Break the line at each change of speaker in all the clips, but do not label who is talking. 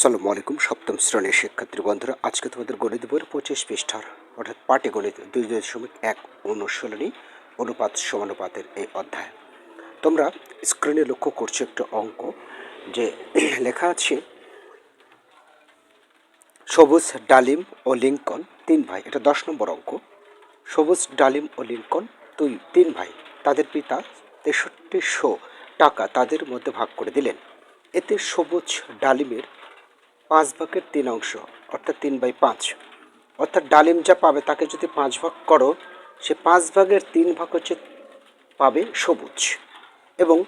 সালামু আলাইকুম, সপ্তম শ্রেণির শিক্ষার্থী বন্ধুরা, আজকে তোমাদের গণিত বইয়ের পঁচিশ পৃষ্ঠার, অর্থাৎ পাটি গণিত দুই দশমিক এক অনুশীলনী অনুপাত সমানুপাতের এই অধ্যায়। তোমরা স্ক্রিনে লক্ষ্য করছ একটা অঙ্ক, যে লেখা আছে, সবুজ ডালিম ও লিঙ্কন তিন ভাই, এটা দশ নম্বর অঙ্ক। সবুজ ডালিম ও লিঙ্কন দুই তিন ভাই, তাদের পিতা তেষট্টিশো টাকা তাদের মধ্যে ভাগ করে দিলেন। এতে সবুজ ডালিমের পাঁচ ভাগের তিন অংশ, অর্থাৎ তিন বাই পাঁচ। অর্থাৎ ডালিম যা পাবে, তাকে যদি পাঁচ ভাগ করো, সে পাঁচ ভাগের তিন ভাগ হচ্ছে পাবে সবুজ। এবং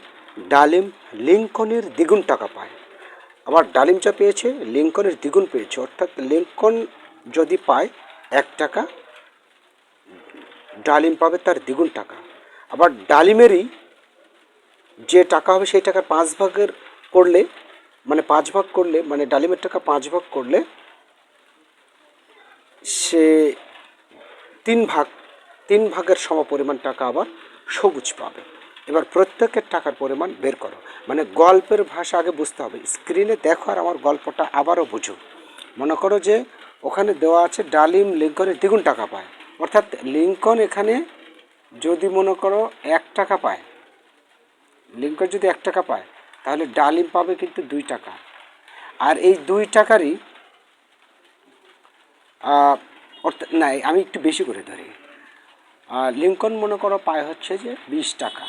ডালিম লিঙ্কনের দ্বিগুণ টাকা পায়। আবার ডালিম যা পেয়েছে, লিঙ্কনের দ্বিগুণ পেয়েছে, অর্থাৎ লিঙ্কন যদি পায় এক টাকা, ডালিম পাবে তার দ্বিগুণ টাকা। আবার ডালিমেরই যে টাকা হবে, সেই টাকার পাঁচ ভাগের করলে মানে পাঁচ ভাগ করলে মানে ডালিমের টাকা পাঁচ ভাগ করলে সে তিন ভাগ, তিন ভাগের সম পরিমাণ টাকা আবার সবুজ পাবে। এবার প্রত্যেকের টাকার পরিমাণ বের করো। মানে গল্পের ভাষা আগে বুঝতে হবে। স্ক্রিনে দেখো আর আমার গল্পটা আবারও বুঝো। মনে করো যে ওখানে দেওয়া আছে ডালিম লিঙ্কনের দ্বিগুণ টাকা পায়। অর্থাৎ লিঙ্কন এখানে যদি মনে করো এক টাকা পায়, লিঙ্কন যদি এক টাকা পায় তাহলে ডালিম পাবে কিন্তু দুই টাকা। আর এই দুই টাকারই অর্থাৎ না, আমি একটু বেশি করে ধরি। আর লিঙ্কন মনে করো পায় হচ্ছে যে বিশ টাকা।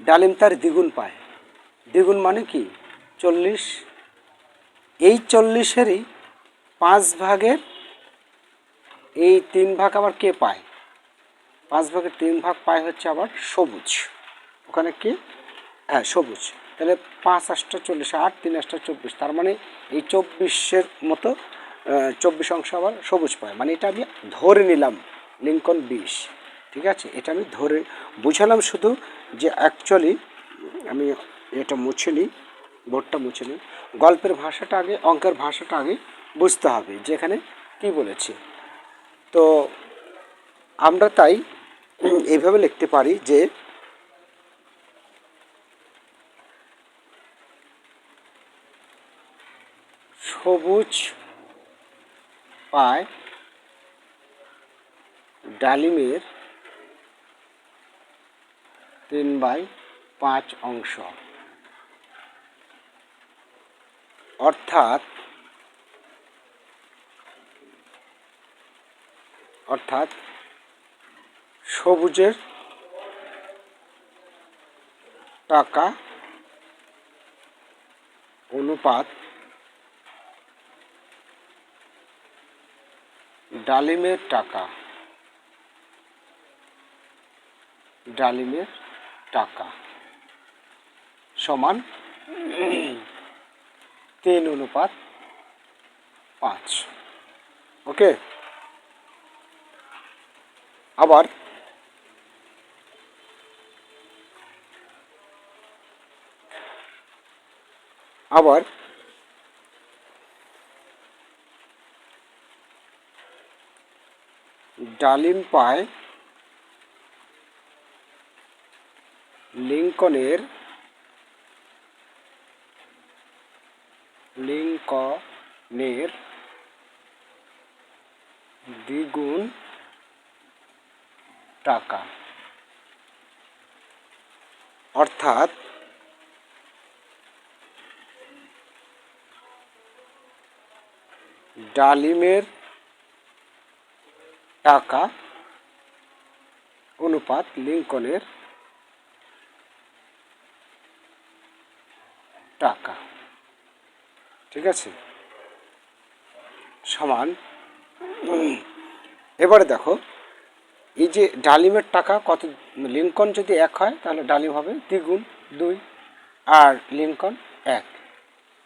ডালিম তার দ্বিগুণ পায়। দ্বিগুণ মানে কি? চল্লিশ। এই চল্লিশেরই পাঁচ ভাগের, এই তিন ভাগ আবার কে পায়? পাঁচ ভাগের তিন ভাগ পায় হচ্ছে আবার সবুজ। ওখানে কি? হ্যাঁ সবুজ। তাহলে পাঁচ আটটা চল্লিশ, আট, তিন আটটা চব্বিশ। তার মানে এই চব্বিশের মতো চব্বিশ অংশ আবার সবুজ পায়। মানে এটা আমি ধরে নিলাম, লিঙ্কন বিশ। ঠিক আছে? এটা আমি ধরে, বুঝালাম শুধু যে অ্যাকচুয়ালি আমি এটা মুছে নিই, বোর্ডটা মুছে নিই। গল্পের ভাষাটা আগে, অঙ্কের ভাষাটা আগে বুঝতে হবে যে এখানে কী বলেছে। তো আমরা তাই এইভাবে লিখতে পারি যে সবুজ পায় ডালিমের তিন বাই পাঁচ অংশ। অর্থাৎ অর্থাৎ সবুজের টাকা অনুপাত ডালিমের টাকা। ডালিমের টাকা। সমান তিন অনুপাত পাঁচ। ওকে? আবার আবার ডালিম পায় লিঙ্কনের লিঙ্কনের দ্বিগুণ টাকা। অর্থাৎ ডালিমের টাকা অনুপাত লিঙ্কনের টাকা। ঠিক আছে? সমান। এবারে দেখো, এই যে ডালিমের টাকা কত, লিঙ্কন যদি এক হয়, তাহলে ডালিম হবে দ্বিগুণ দুই, আর লিঙ্কন এক।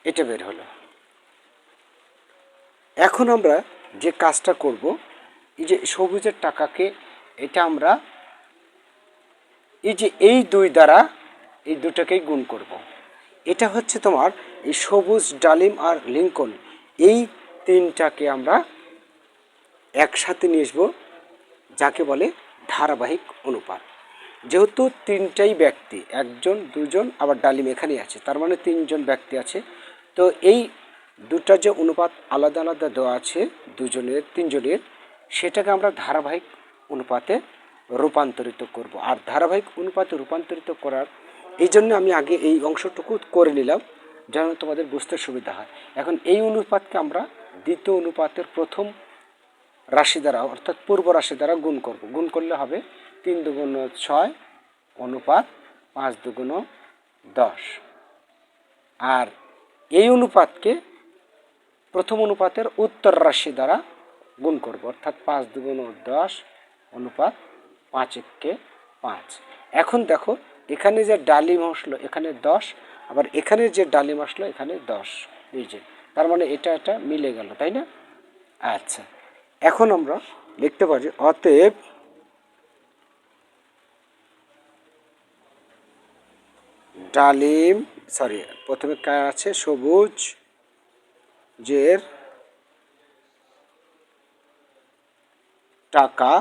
এটা বের হলো। এখন আমরা যে কাজটা করব এই যে সবুজের টাকাকে, এটা আমরা এই যে এই দুই দ্বারা এই দুটাকেই গুণ করব। এটা হচ্ছে তোমার এই সবুজ, ডালিম আর লিঙ্কন। এই তিনটাকে আমরা একসাথে নিয়ে আসব, যাকে বলে ধারাবাহিক অনুপাত। যেহেতু তিনটাই ব্যক্তি, একজন, দুজন, আবার ডালিম এখানেই আছে, তার মানে তিনজন ব্যক্তি আছে। তো এই দুটা যে অনুপাত আলাদা আলাদা দেওয়া আছে, দুজনের, তিনজনের সেটাকে আমরা ধারাবাহিক অনুপাতে রূপান্তরিত করব। আর ধারাবাহিক অনুপাতে রূপান্তরিত করার এই জন্য আমি আগে এই অংশটুকু করে নিলাম, যেন তোমাদের বুঝতে সুবিধা হয়। এখন এই অনুপাতকে আমরা দ্বিতীয় অনুপাতের প্রথম রাশি দ্বারা, অর্থাৎ পূর্ব রাশি দ্বারা গুণ করব। গুণ করলে হবে তিন দুগুণ ছয় অনুপাত পাঁচ দুগুণ দশ। আর এই অনুপাতকে প্রথম অনুপাতের উত্তর রাশি দ্বারা গুণ করব, অর্থাৎ পাঁচ দুগুণ দশ অনুপাত পাঁচ এককে পাঁচ। এখন দেখো, এখানে যে ডালিম আসলো, এখানে দশ, আবার এখানে যে ডালিম আসলো, এখানে দশ। এই যে, তার মানে এটা এটা মিলে গেল, তাই না? আচ্ছা এখন আমরা লিখতে পারি, অতএব ডালিম সরি প্রথমে কার আছে? সবুজ, জের টাকা,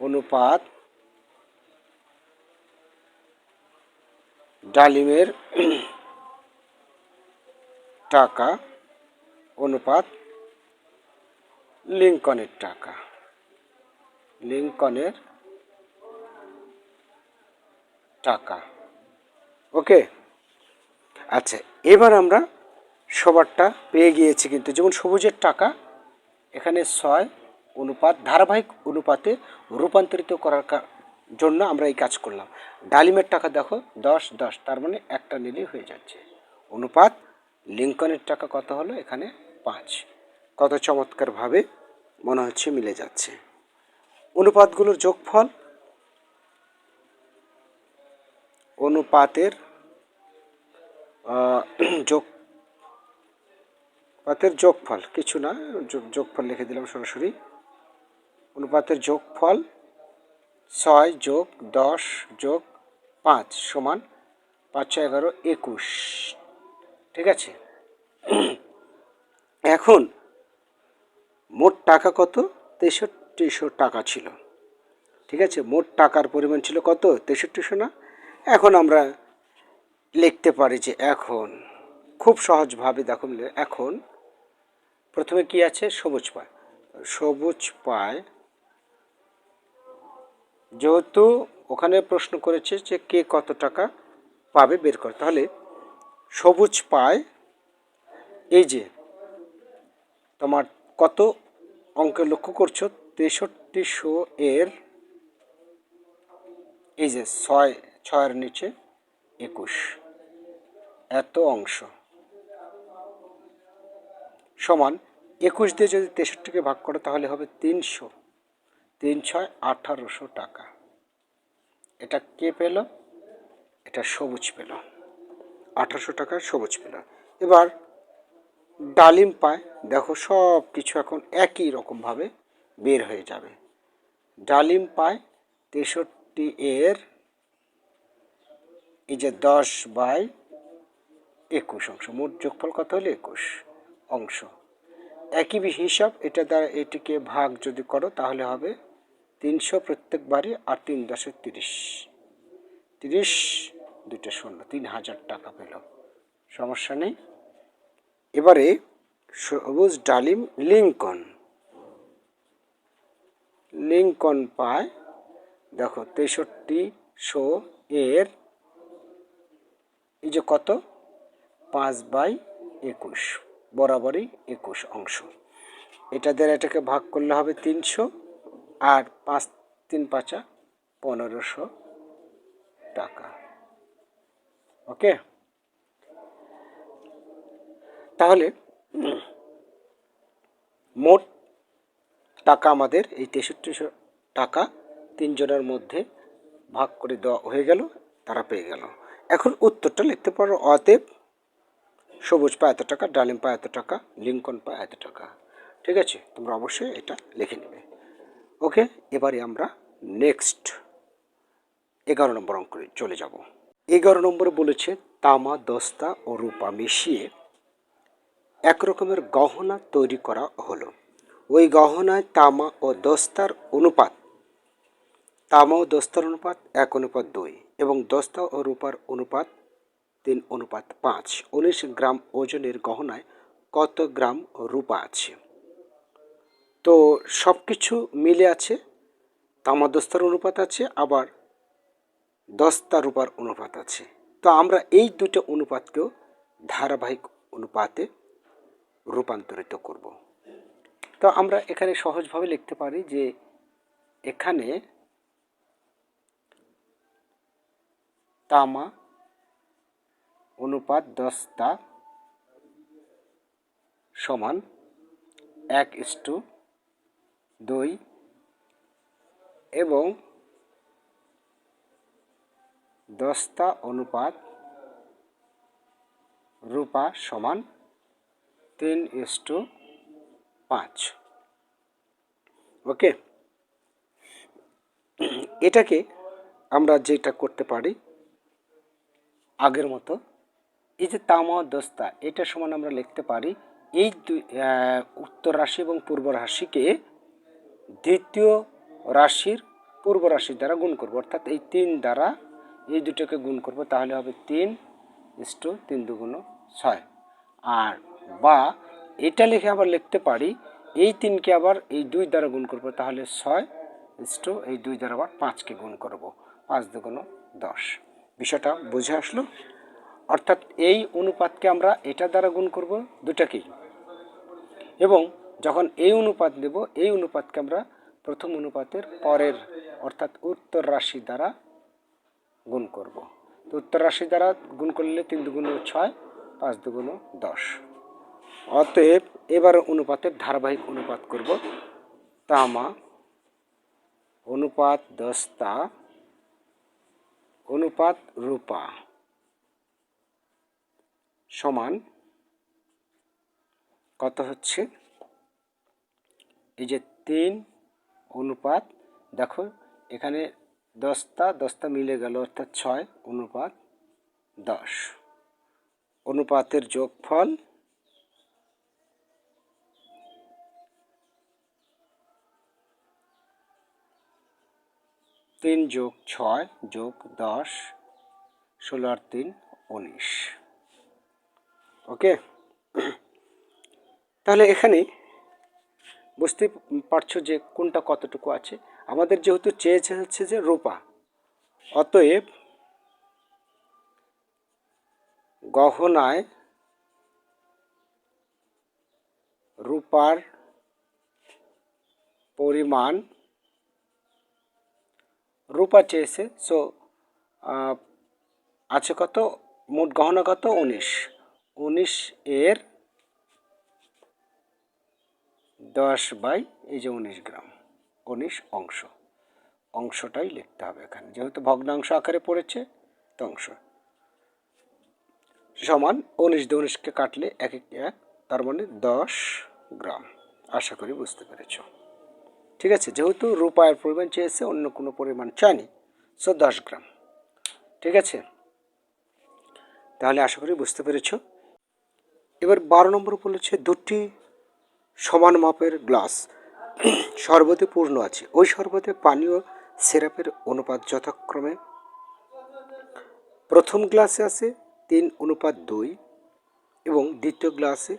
অনুপাত, ডালিমের টাকা, অনুপাত, লিঙ্কনের টাকা। লিঙ্কনের টাকা। ওকে? আচ্ছা এবার আমরা সবারটা পেয়ে গিয়েছি কিন্তু। যেমন সবুজের টাকা, এখানে ছয় অনুপাত, ধারাবাহিক অনুপাতে রূপান্তরিত করার জন্য আমরা এই কাজ করলাম। ডালিমের টাকা দেখো, দশ দশ, তার মানে একটা নিলেই হয়ে যাচ্ছে। অনুপাত, লিঙ্কনের টাকা কত হলো? এখানে পাঁচ। কত চমৎকারভাবে মনে হচ্ছে মিলে যাচ্ছে। অনুপাতগুলোর যোগফল, অনুপাতের যোগ পাতের যোগফল, কিছু না, যোগ- যোগফল লিখে দিলাম সরাসরি। অনুপাতের যোগফল ছয় যোগ দশ যোগ পাঁচ সমান পাঁচ ছয় এগারো একুশ। ঠিক আছে? এখন মোট টাকা কত? তেষট্টিশো টাকা ছিল। ঠিক আছে? মোট টাকার পরিমাণ ছিল কত? তেষট্টিশো না? এখন আমরা লিখতে পারি যে এখন, খুব সহজভাবে দেখো, এখন প্রথমে কি আছে? সবুজ পায়। সবুজ পায় যেহেতু ওখানে প্রশ্ন করেছে যে কে কত টাকা পাবে বের করে। তাহলে সবুজ পায়, এই যে তোমার কত অঙ্কে লক্ষ্য করছ? তেষট্টিশো এর, এই যে ছয়, ছয়ের নিচে একুশ। এত অংশ। সমান একুশ দিয়ে যদি তেষট্টিকে ভাগ করো তাহলে হবে তিনশো। তিন ছয় আঠারোশো টাকা। এটা কে পেল? এটা সবুজ পেল। আঠারোশো টাকার সবুজ পেল। এবার ডালিম পায়, দেখো সব কিছু এখন একই রকমভাবে বের হয়ে যাবে। ডালিম পায় তেষট্টি এর, এই যে দশ বাই একুশ অংশ। মোট যোগফল কত হলো? একুশ অংশ। একই হিসাব, এটা দ্বারা এটিকে ভাগ যদি করো তাহলে হবে তিনশো প্রত্যেকবারই আর তিন দশে তিরিশ। তিরিশ, দুইটা শূন্য, তিন হাজার টাকা পেল। সমস্যা নেই। এবারে সবুজ ডালিম লিঙ্কন। লিঙ্কন পায়, দেখো, তেষট্টি শো এর, এই যে কত? পাঁচ বাই একুশ, বরাবরই একুশ অংশ। এটা দ্বারা এটাকে ভাগ করলে হবে তিনশো। আর পাঁচ, তিন পাঁচা পনেরোশো টাকা। ওকে? তাহলে মোট টাকা আমাদের এই তেষট্টিশো টাকা তিনজনের মধ্যে ভাগ করে দেওয়া হয়ে গেল, তারা পেয়ে গেল। এখন উত্তরটা লিখতে পারো। অতএব, সবুজ পায় এত টাকা, ডালিম পায় এত টাকা, লিঙ্কন পায় এত টাকা। ঠিক আছে? তোমরা অবশ্যই এটা লিখে নেবে। ওকে, এবারে আমরা নেক্সট এগারো নম্বর অঙ্কে চলে যাব। এগারো নম্বরে বলেছে, তামা, দস্তা ও রূপা মিশিয়ে এক রকমের গহনা তৈরি করা হলো। ওই গহনায় তামা ও দস্তার অনুপাত, তামা ও দস্তার অনুপাত এক, অনুপাত দুই এবং দস্তা ও রূপার অনুপাত তিন, অনুপাত পাঁচ। উনিশ গ্রাম ওজনের গহনায় কত গ্রাম রূপা আছে? তো সব কিছু মিলে আছে তামা দস্তার অনুপাত আছে, আবার দস্তা রূপার অনুপাত আছে। তো আমরা এই দুটো অনুপাতকেও ধারাবাহিক অনুপাতে রূপান্তরিত করব। তো আমরা এখানে সহজভাবে লিখতে পারি যে এখানে তামা অনুপাত দস্তা সমান এক ইস্টু দুই এবং দস্তা অনুপাত রূপা সমান তিন ইস্টু পাঁচ। ওকে? এটাকে আমরা যেটা করতে পারি আগের মতো, এই যে তামা দস্তা, এটা সমান আমরা লিখতে পারি এই দুই উত্তর রাশি এবং পূর্ব রাশিকে দ্বিতীয় রাশির পূর্ব রাশির দ্বারা গুণ করব। অর্থাৎ এই তিন দ্বারা এই দুটোকে গুণ করব, তাহলে হবে তিন ইস্টু তিন দুগুণ ছয়। আর বা এটা লিখে আবার লিখতে পারি, এই তিনকে আবার এই দুই দ্বারা গুণ করব, তাহলে ছয় ইস্টু এই দুই দ্বারা আবার পাঁচকে গুণ করব, পাঁচ দুগুণ দশ। বিষয়টা বুঝে আসলো? অর্থাৎ এই অনুপাতকে আমরা এটা দ্বারা গুণ করব দুটাকেই। এবং যখন এই অনুপাত দেব এই অনুপাতকে আমরা প্রথম অনুপাতের পরের, অর্থাৎ উত্তর রাশি দ্বারা গুণ করব। তো উত্তর রাশি দ্বারা গুণ করলে তিন দুগুণ ছয়, পাঁচ দুগুণ দশ। অতএব এবার অনুপাতের ধারাবাহিক অনুপাত করব। তামা, অনুপাত দস্তা, অনুপাত রূপা সমান কত হচ্ছে? এই যে তিন অনুপাত, দেখো, এখানে দশটা দশটা মিলে গেল অর্থাৎ ছয়, অনুপাত দশ। অনুপাতের যোগফল তিন যোগ ছয় যোগ দশ, ষোলো আর তিন, উনিশ। ওকে? তাহলে এখানে বুঝতে পারছ যে কোনটা কতটুকু আছে। আমাদের যেহেতু চেয়েছে হচ্ছে যে রূপা, অতএব গহনায় রূপার পরিমাণ রূপা চেয়েছে সো আছে কত? মোট গহনা কত? উনিশ। উনিশ এর দশ বাই এই যে উনিশ গ্রাম, উনিশ অংশ। অংশটাই লিখতে হবে এখানে। যেহেতু ভগ্নাংশ আকারে পড়েছে, তো অংশ। সমান উনিশ দিয়ে উনিশকে কাটলে এক এক এক, তার মানে দশ গ্রাম। আশা করি বুঝতে পেরেছ। ঠিক আছে, যেহেতু রূপায়ের পরিমাণ চেয়েছে, অন্য কোনো পরিমাণ চায়নি সো দশ গ্রাম। ঠিক আছে? তাহলে আশা করি বুঝতে পেরেছ। এবার বারো নম্বর বলেছে দুটি সমান মাপের গ্লাস শরবতে পূর্ণ আছে। ওই শরবতে পানীয় সিরাপের অনুপাত যথাক্রমে প্রথম গ্লাসে আছে তিন অনুপাত দুই এবং দ্বিতীয় গ্লাসে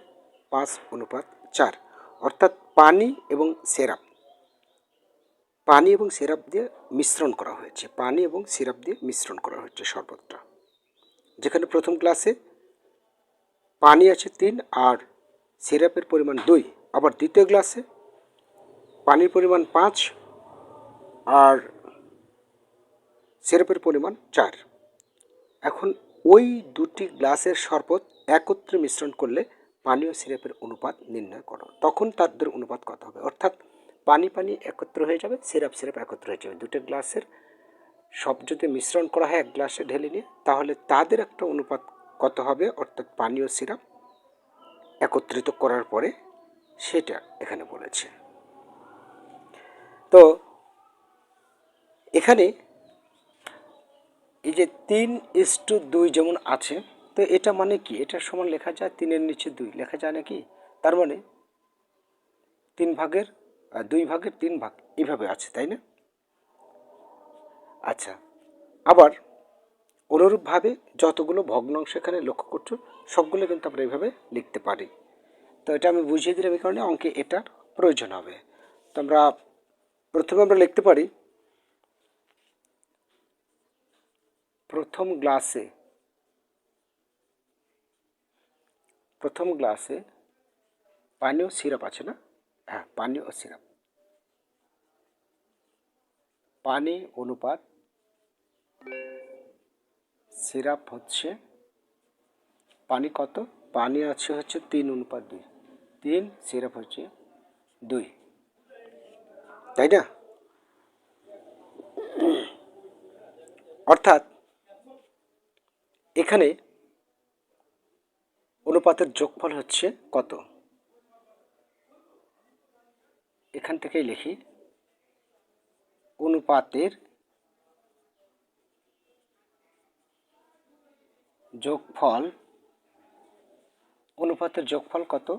পাঁচ অনুপাত চার। অর্থাৎ পানি এবং সিরাপ। পানি এবং সিরাপ দিয়ে মিশ্রণ করা হয়েছে। পানি এবং সিরাপ দিয়ে মিশ্রণ করা হয়েছে শরবতটা যেখানে প্রথম গ্লাসে পানি আছে তিন আর সিরাপের পরিমাণ দুই। আবার দ্বিতীয় গ্লাসে, পানির পরিমাণ পাঁচ আর সিরাপের পরিমাণ চার। এখন ওই দুটি গ্লাসের শরবত একত্রে মিশ্রণ করলে পানীয় সিরাপের অনুপাত নির্ণয় করো। তখন তাদের অনুপাত কত হবে? অর্থাৎ পানি পানি একত্র হয়ে যাবে, সিরাপ সিরাপ একত্র হয়ে যাবে। দুটো গ্লাসের সব যদি মিশ্রণ করা হয়, এক গ্লাসে ঢেলে নিয়ে, তাহলে তাদের একটা অনুপাত কত হবে? অর্থাৎ পানীয় সিরাপ একত্রিত করার পরে সেটা এখানে বলেছে। তো এখানে এই যে তিন ইস টু দুই যেমন আছে, তো এটা মানে কি? এটা সমান লেখা যায় তিনের নিচে দুই। লেখা যায় নাকি? তার মানে তিন ভাগের দুই ভাগের তিন ভাগ এইভাবে আছে, তাই না? আচ্ছা আবার অনুরূপভাবে যতগুলো ভগ্নাংশ এখানে লক্ষ্য করছ, সবগুলো কিন্তু আমরা এইভাবে লিখতে পারি। তো এটা আমি বুঝিয়ে দিলাম এই কারণে অঙ্কে এটার প্রয়োজন হবে। তো আমরা প্রথমে আমরা লিখতে পারি, প্রথম গ্লাসে প্রথম গ্লাসে পানীয় সিরাপ আছে না? হ্যাঁ পানি ও সিরাপ। পানি অনুপাত সিরাপ হচ্ছে, পানি কত? পানি আছে হচ্ছে তিন অনুপাত দুই। তিন, সিরাপ হচ্ছে দুই। তাই না? অর্থাৎ এখানে অনুপাতের যোগফল হচ্ছে কত? এখান থেকেই লিখি। অনুপাতের যোগফল অনুপাতের যোগফল কত?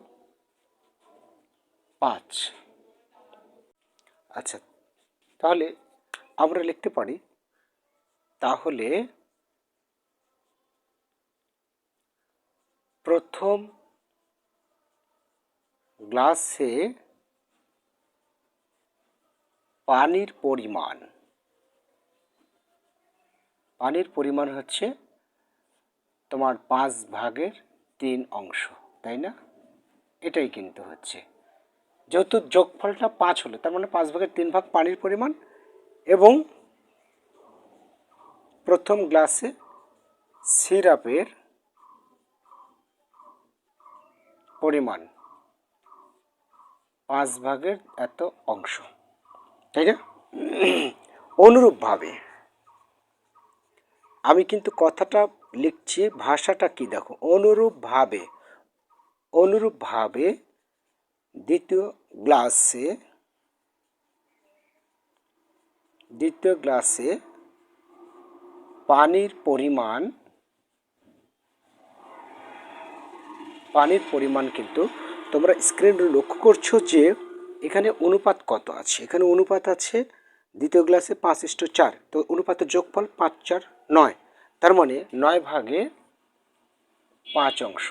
পাঁচ। আচ্ছা তাহলে আমরা লিখতে পারি, তাহলে প্রথম গ্লাসে পানির পরিমাণ পানির পরিমাণ হচ্ছে তোমার পাঁচ ভাগের তিন অংশ, তাই না? এটাই কিন্তু হচ্ছে। যেহেতু যোগফলটা পাঁচ হলো, তার মানে পাঁচ ভাগের তিন ভাগ পানির পরিমাণ এবং প্রথম গ্লাসে সিরাপের পরিমাণ পাঁচ ভাগের এত অংশ, তাই না? অনুরূপভাবে আমি কিন্তু কথাটা লিখছি, ভাষাটা কি দেখো? অনুরূপভাবে অনুরূপভাবে দ্বিতীয় গ্লাসে দ্বিতীয় গ্লাসে পানির পরিমাণ পানির পরিমাণ কিন্তু তোমরা স্ক্রিনে লক্ষ্য করছ যে এখানে অনুপাত কত আছে। এখানে অনুপাত আছে দ্বিতীয় গ্লাসে পাঁচ ইষ্ট চার, তো অনুপাতের যোগফল পাঁচ চার নয়। তার মানে নয় ভাগে পাঁচ অংশ।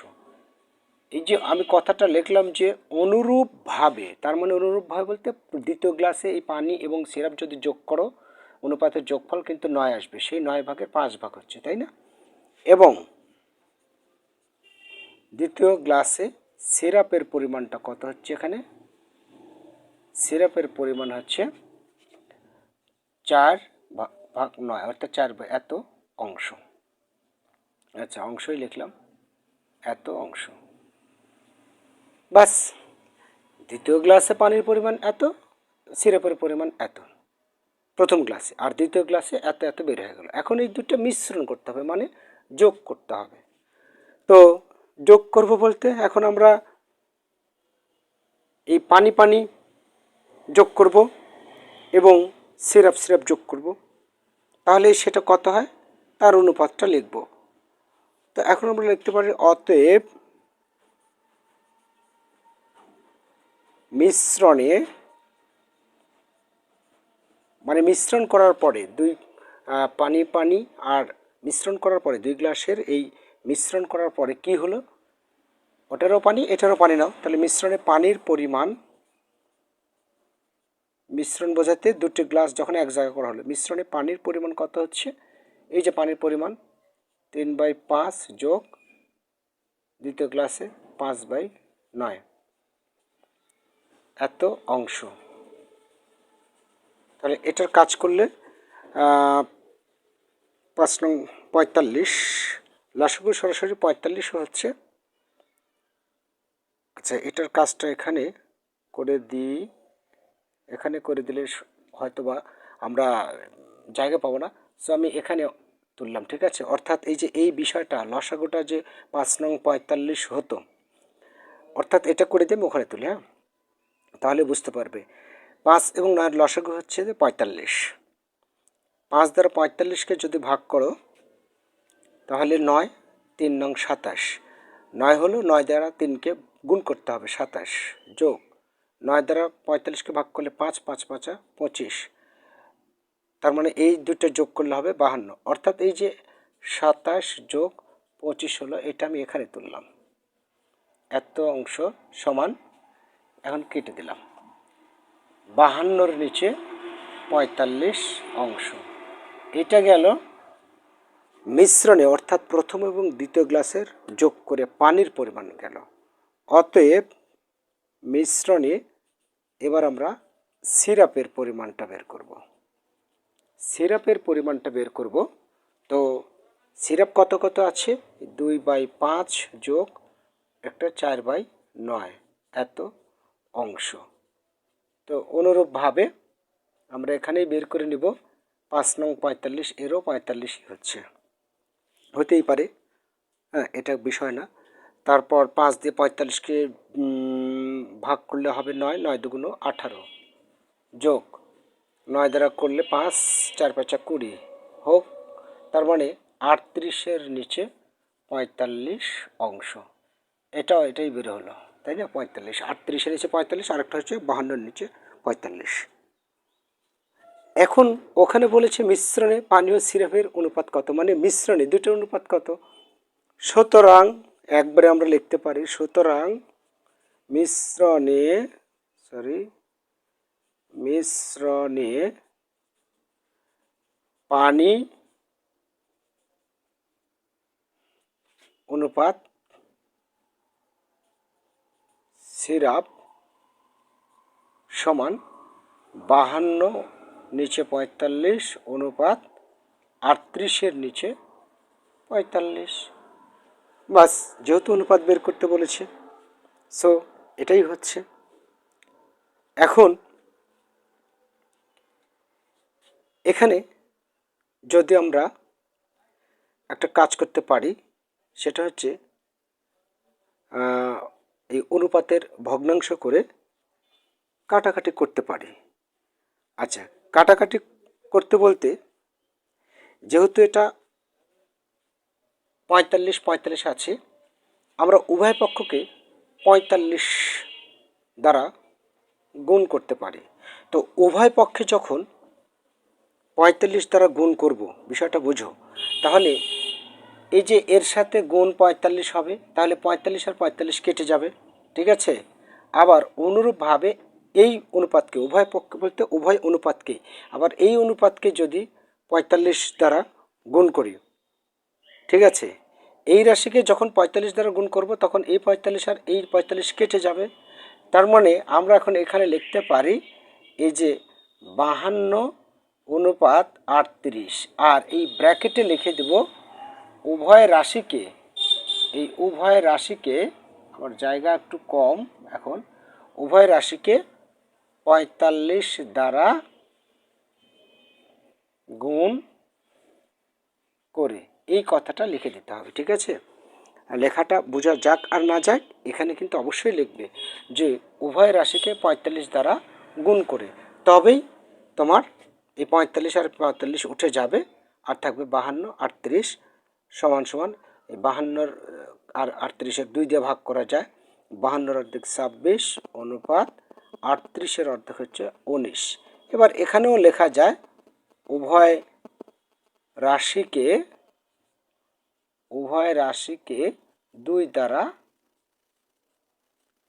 এই যে আমি কথাটা লিখলাম যে অনুরূপভাবে তার মানে অনুরূপভাবে বলতে দ্বিতীয় গ্লাসে এই পানি এবং সিরাপ যদি যোগ করো, অনুপাতের যোগফল কিন্তু নয় আসবে, সেই নয় ভাগের পাঁচ ভাগ হচ্ছে, তাই না? এবং দ্বিতীয় গ্লাসে সিরাপের পরিমাণটা কত হচ্ছে এখানে? সিরাপের পরিমাণ হচ্ছে চার ভাগ নয়, অর্থাৎ চার এত অংশ। আচ্ছা অংশই লিখলাম, এত অংশ। বাস, দ্বিতীয় গ্লাসে পানির পরিমাণ এত, সিরাপের পরিমাণ এত। প্রথম গ্লাসে, আর দ্বিতীয় গ্লাসে এত এত বের হয়ে গেল। এখন এই দুটো মিশ্রণ করতে হবে মানে যোগ করতে হবে। তো যোগ করব বলতে এখন আমরা এই পানি পানি যোগ করব এবং সিরাপ সিরাপ যোগ করব। তাহলে সেটা কত হয়? তার অনুপাতটা লিখব। তো এখন আমরা লিখতে পারি, অতএব মিশ্রণে মানে মিশ্রণ করার পরে দুই পানি পানি আর মিশ্রণ করার পরে দুই গ্লাসের এই মিশ্রণ করার পরে কি হলো? ওটারও পানি, এটারও পানি নাও। তাহলে মিশ্রণে পানির পরিমাণ, মিশ্রণ বোঝাতে দুটি গ্লাস যখন এক জায়গা করা হলো, মিশ্রণে পানির পরিমাণ কত হচ্ছে? এই যে পানির পরিমাণ, তিন বাই পাঁচ যোগ দ্বিতীয় গ্লাসে পাঁচ বাই নয়। এত অংশ। তাহলে এটার কাজ করলে পাঁচ নং পঁয়তাল্লিশ লাসগু সরাসরি পঁয়তাল্লিশ হচ্ছে। আচ্ছা এটার কাজটা এখানে করে দিই। এখানে করে দিলে হয়তোবা আমরা জায়গা পাবো না। সো আমি এখানে তুললাম, ঠিক আছে? অর্থাৎ এই যে এই বিষয়টা, লসাগুটা যে পাঁচ নং পঁয়তাল্লিশ হতো, অর্থাৎ এটা করে দিয়ে ওখানে তুলি হ্যাঁ? তাহলে বুঝতে পারবে। পাঁচ এবং নয়ের লসাগু হচ্ছে যে পঁয়তাল্লিশ। পাঁচ দ্বারা পঁয়তাল্লিশকে যদি ভাগ করো, তাহলে নয়, তিন নং সাতাশ। নয় হলো নয় দ্বারা তিনকে গুণ করতে হবে, সাতাশ যোগ। নয় দ্বারা পঁয়তাল্লিশকে ভাগ করলে পাঁচ পাঁচ, পাঁচা পঁচিশ। তার মানে এই দুটো যোগ করলে হবে বাহান্ন। অর্থাৎ এই যে সাতাশ যোগ পঁচিশ হলো, এটা আমি এখানে তুললাম। এত অংশ সমান এখন কেটে দিলাম। বাহান্নর নিচে পঁয়তাল্লিশ অংশ। এটা গেল মিশ্রণে, অর্থাৎ প্রথম এবং দ্বিতীয় গ্লাসের যোগ করে পানির পরিমাণ গেল। অতএব মিশ্রণে এবার আমরা সিরাপের পরিমাণটা বের করব। সিরাপের পরিমাণটা বের করব। তো সিরাপ কত কত আছে? দুই বাই পাঁচ যোগ একটা চার বাই নয়। এত অংশ। তো অনুরূপভাবে আমরা এখানেই বের করে নিব, পাঁচ নং পঁয়তাল্লিশ, এরও পঁয়তাল্লিশই হচ্ছে। হতেই পারে হ্যাঁ এটা বিষয় না। তারপর পাঁচ দিয়ে পঁয়তাল্লিশকে ভাগ করলে হবে নয় নয় দুগুণ আঠারো। যোগ, নয় দ্বারা করলে পাঁচ, চার পাঁচা কুড়ি। হোক, তার মানে আটত্রিশের নিচে পঁয়তাল্লিশ অংশ। এটাও, এটাই বের হলো। তাই না? পঁয়তাল্লিশ। আটত্রিশের নিচে পঁয়তাল্লিশ, আরেকটা হচ্ছে বাহান্নর নিচে পঁয়তাল্লিশ। এখন ওখানে বলেছে মিশ্রণে পানীয় সিরাপের অনুপাত কত? মানে মিশ্রণে দুটোর অনুপাত কত? সুতরাং, একবারে আমরা লিখতে পারি, সুতরাং মিশ্রণে সরি মিশ্রণে পানি অনুপাত সিরাপ সমান বাহান্ন নিচে পঁয়তাল্লিশ অনুপাত আটত্রিশের নিচে পঁয়তাল্লিশ। বাস, যেহেতু অনুপাত বের করতে বলেছে সো এটাই হচ্ছে। এখন এখানে যদি আমরা একটা কাজ করতে পারি, সেটা হচ্ছে এই অনুপাতের ভগ্নাংশ করে কাটাকাটি করতে পারি। আচ্ছা কাটাকাটি করতে বলতে যেহেতু এটা পঁয়তাল্লিশ পঁয়তাল্লিশ আছে, আমরা উভয় পক্ষকে পঁয়তাল্লিশ দ্বারা গুণ করতে পারি। তো উভয় পক্ষে যখন পঁয়তাল্লিশ দ্বারা গুণ করব, বিষয়টা বুঝো। তাহলে এই যে এর সাথে গুণ পঁয়তাল্লিশ হবে, তাহলে পঁয়তাল্লিশ আর পঁয়তাল্লিশ কেটে যাবে, ঠিক আছে? আবার অনুরূপভাবে এই অনুপাতকে, উভয় পক্ষ বলতে উভয় অনুপাতকে, আবার এই অনুপাতকে যদি পঁয়তাল্লিশ দ্বারা গুণ করি, ঠিক আছে? এই রাশিকে যখন পঁয়তাল্লিশ দ্বারা গুণ করব, তখন এই পঁয়তাল্লিশ আর এই পঁয়তাল্লিশ কেটে যাবে। তার মানে আমরা এখন এখানে লিখতে পারি, এই যে বাহান্ন অনুপাত আটত্রিশ, আর এই ব্র্যাকেটে লিখে দেব উভয় রাশিকে, এই উভয় রাশিকে, আমার জায়গা একটু কম এখন, উভয় রাশিকে পঁয়তাল্লিশ দ্বারা গুণ করে, এই কথাটা লিখে দিতে হবে, ঠিক আছে? লেখাটা বোঝা যাক আর না যাক, এখানে কিন্তু অবশ্যই লিখবে যে উভয় রাশিকে পঁয়তাল্লিশ দ্বারা গুণ করে, তবেই তোমার এই পঁয়তাল্লিশ আর পঁয়তাল্লিশ উঠে যাবে, আর থাকবে বাহান্ন, আটত্রিশ সমান সমান এই বাহান্নর আর আটত্রিশের দুই দিয়ে ভাগ করা যায়। বাহান্নর অর্ধেক ছাব্বিশ, অনুপাত আটত্রিশের অর্ধেক হচ্ছে উনিশ। এবার এখানেও লেখা যায়, উভয় রাশিকে উভয় রাশিকে দুই দ্বারা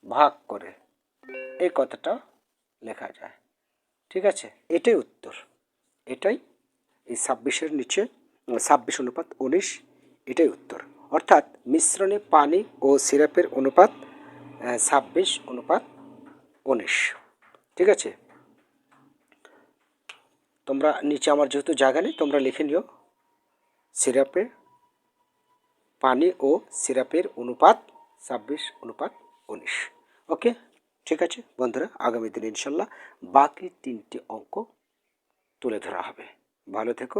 ভাগ করে এই কথাটা লেখা যায়। ঠিক আছে? এটাই উত্তর। এটাই এই ছাব্বিশের নিচে, ছাব্বিশ অনুপাত উনিশ এটাই উত্তর। অর্থাৎ মিশ্রণে পানি ও সিরাপের অনুপাত ছাব্বিশ অনুপাত উনিশ। ঠিক আছে? তোমরা নিচে আমার যেহেতু জায়গা নেই, তোমরা লিখে নিও। সিরাপে পানি ও সিরাপের অনুপাত, ছাব্বিশ অনুপাত উনিশ। ওকে? ঠিক আছে বন্ধুরা, আগামী দিনে ইনশাল্লাহ বাকি তিনটি অঙ্ক তুলে ধরা হবে। ভালো থেকো।